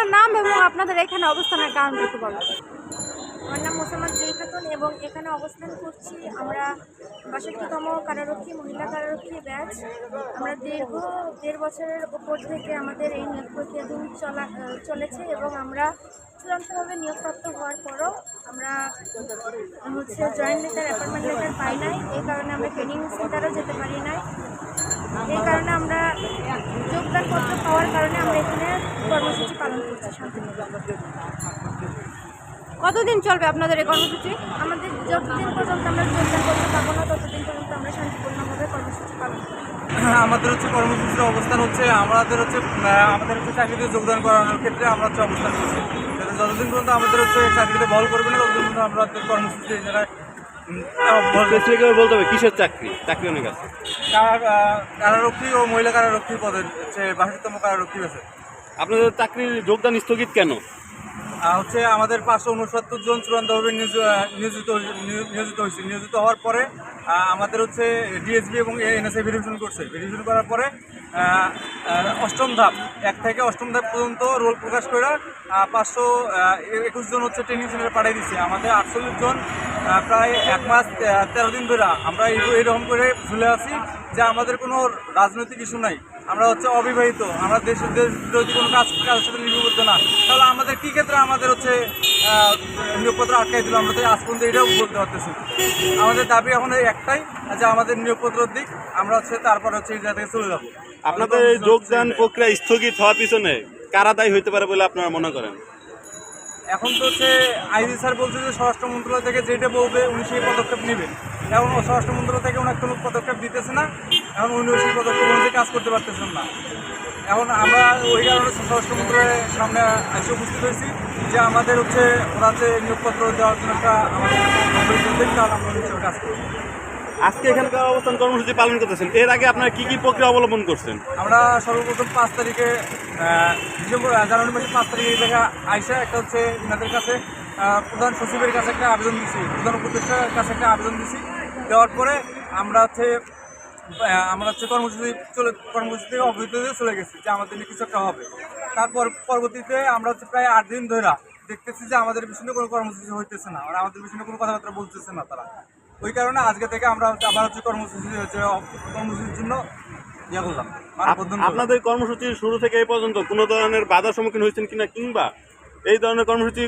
আপনার নাম এবং আপনাদের এখানে অবস্থানের কারণ একটু বলুন আমার নাম মোসাম্মদ জুই খাতুন এবং এখানে অবস্থান করছি আমরা বাষট্টিতম কারারক্ষী মহিলা কারারক্ষী ব্যাচ। আমরা দীর্ঘ দেড় বছরের ওপর থেকে আমাদের এই নিয়োগ প্রক্রিয়াধীন চলা চলেছে এবং আমরা চূড়ান্তভাবে নিয়োগপ্রাপ্ত হওয়ার পরও আমরা হচ্ছে জয়েন্ট লেটার অ্যাপয়েন্টমেন্ট লেটার পাই নাই। এই কারণে আমরা ট্রেনিং সেন্টারও যেতে পারি নাই। এই কারণে আমরা যোগদানপত্র পাওয়ার কারণে আমরা এখানে কর্মসূচি পালন করছি কতদিন চলবে আপনাদের এই কর্মসূচি? আমাদের যতদিন পর্যন্ত আমরা যোগদান করতে পারব না ততদিন পর্যন্ত আমরা শান্তিপূর্ণভাবে কর্মসূচি পালন করব। আমাদের হচ্ছে কর্মসূচির অবস্থান হচ্ছে আমাদের হচ্ছে আমাদের হচ্ছে চাকরিতে যোগদান করানোর ক্ষেত্রে আমরা হচ্ছে অবস্থান করছি। যতদিন পর্যন্ত আমাদের হচ্ছে চাকরিতে বল করবে না ততদিন পর্যন্ত আমরা হচ্ছে কর্মসূচি স্পেসিফিকভাবে বলতে হবে কিসের চাকরি? চাকরি অনেক আছে। কারারক্ষী ও মহিলা কারারক্ষী পদের হচ্ছে বাষট্টিতম কারারক্ষী আছে আপনাদের চাকরির যোগদান স্থগিত কেন? হচ্ছে আমাদের পাঁচশো উনসত্তর জন চূড়ান্তভাবে নিয়োজ- নিয়োজিত নিয়োজিত হয়েছে। নিয়োজিত হওয়ার পরে আমাদের হচ্ছে ডিএসবি এবং এনএসএ ভেরিফিকেশন করছে। ভেরিফিকেশন করার পরে অষ্টম ধাপ, এক থেকে অষ্টম ধাপ পর্যন্ত রোল প্রকাশ করে পাঁচশো একুশ জন হচ্ছে ট্রেনিং সেন্টারে পাঠিয়ে দিচ্ছে আমাদের আটচল্লিশ জন প্রায় এক মাস তেরো দিন ধরে আমরা এইরকম করে ঝুলে আছি যে আমাদের কোনো রাজনৈতিক ইস্যু নাই। আমরা হচ্ছে অবিবাহিত, আমরা দেশ দেশ বিরোধী কোনো কাজ কাজের সাথে লিপিবদ্ধ না। তাহলে আমাদের কী ক্ষেত্রে আমাদের হচ্ছে নিয়োগপত্র আটকাই দিল? আমরা তো আজ পর্যন্ত এটাও বলতে পারতেছি আমাদের দাবি এখন একটাই, যে আমাদের নিয়োগপত্র দিক, আমরা হচ্ছে তারপর হচ্ছে এই জায়গা থেকে চলে যাব। আপনাদের যোগদান প্রক্রিয়া স্থগিত হওয়ার পিছনে কারা দায়ী হইতে পারে বলে আপনারা মনে করেন? এখন তো হচ্ছে আইজি স্যার বলছে যে স্বরাষ্ট্র মন্ত্রণালয় থেকে যেটা বলবে উনি সেই পদক্ষেপ নেবেন। এখন ও স্বরাষ্ট্র মন্ত্রণালয় থেকে ওনার কোনো পদক্ষেপ দিতেছে না, এখন উনি সেই পদক্ষেপ অনুযায়ী কাজ করতে পারতেছেন না। এখন আমরা ওই কারণে স্বরাষ্ট্র মন্ত্রণালয়ের সামনে এসে উপস্থিত হয়েছি যে আমাদের হচ্ছে ওনাতে নিয়োগপত্র দেওয়ার জন্য একটা আমাদের দিন আমরা কাজ করব আজকে এখানকার অবস্থান কর্মসূচি পালন করতেছেন। এর আগে আপনারা কি কি প্রক্রিয়া অবলম্বন করছেন? আমরা সর্বপ্রথম পাঁচ তারিখে ডিসেম্বর জানুয়ারি মাসের পাঁচ তারিখে জায়গায় আইসা, একটা হচ্ছে ইনাদের কাছে প্রধান সচিবের কাছে একটা আবেদন দিছি, প্রধান উপদেষ্টার কাছে একটা আবেদন দিছি। দেওয়ার পরে আমরা হচ্ছে আমরা হচ্ছে কর্মসূচি চলে কর্মসূচি থেকে অবহিত চলে গেছি যে আমাদের নিয়ে কিছু একটা হবে। তারপর পরবর্তীতে আমরা হচ্ছে প্রায় আট দিন ধরে দেখতেছি যে আমাদের পিছনে কোনো কর্মসূচি হইতেছে না, আর আমাদের পিছনে কোনো কথাবার্তা বলতেছে না তারা। ওই কারণে আজকে থেকে আমরা আবার হচ্ছে কর্মসূচি হচ্ছে কর্মসূচির জন্য ইয়ে করলাম আপনাদের কর্মসূচি শুরু থেকে এই পর্যন্ত কোনো ধরনের বাধার সম্মুখীন হয়েছেন কিনা কিংবা এই ধরনের কর্মসূচি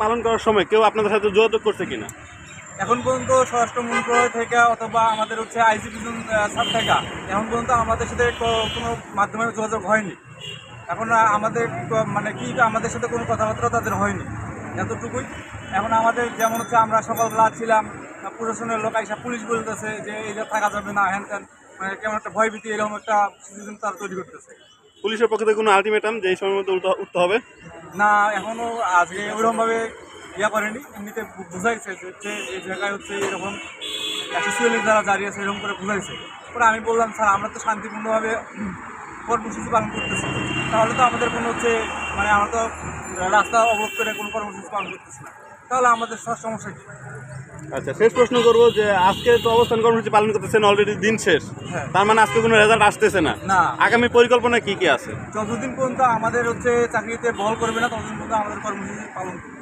পালন করার সময় কেউ আপনাদের সাথে যোগাযোগ করছে কিনা? এখন পর্যন্ত স্বরাষ্ট্র মন্ত্রণালয় থেকে অথবা আমাদের হচ্ছে আইসিপি সার থেকে এখন পর্যন্ত আমাদের সাথে কোনো মাধ্যমে যোগাযোগ হয়নি। এখন আমাদের মানে কি আমাদের সাথে কোনো কথাবার্তা তাদের হয়নি। এতটুকুই। এখন আমাদের যেমন হচ্ছে আমরা সকালবেলা ছিলাম প্রশাসনের লোক আইসা পুলিশ বলতেছে যে এই যে থাকা যাবে না হ্যান ত্যান। মানে কেমন একটা ভয়ভীতি এরকম একটা সিচুয়েশন তারা তৈরি করতেছে। পুলিশের পক্ষ থেকে কোনো আলটিমেটাম যে এই সময়ের মধ্যে উঠতে- হবে? না এখনও আজকে ওইরকমভাবে ইয়া করেনি। এমনিতে বুঝাইছে যে এই জায়গায় হচ্ছে এরকম অ্যাসোসিয়ালি যারা দাঁড়িয়ে আছে এরকম করে বুঝাইছে। পরে আমি বললাম স্যার আমরা তো শান্তিপূর্ণভাবে কর্মসূচি পালন করতেছি। তাহলে তো আমাদের কোনো হচ্ছে মানে আমরা তো রাস্তা অবরোধ করে কোনো কর্মসূচি পালন করতেছি না। তাহলে আমাদের সব সমস্যা কী? আচ্ছা শেষ প্রশ্ন করব যে আজকে তো অবস্থান কর্মসূচি পালন করতেছেন অলরেডি দিন শেষ। হ্যাঁ। তার মানে আজকে কোনো রেজাল্ট আসতেছে না। না। আগামী পরিকল্পনা কি কি আছে? যতদিন পর্যন্ত আমাদের হচ্ছে চাকরিতে বল করবে না ততদিন পর্যন্ত আমাদের কর্মসূচি পালন করবে।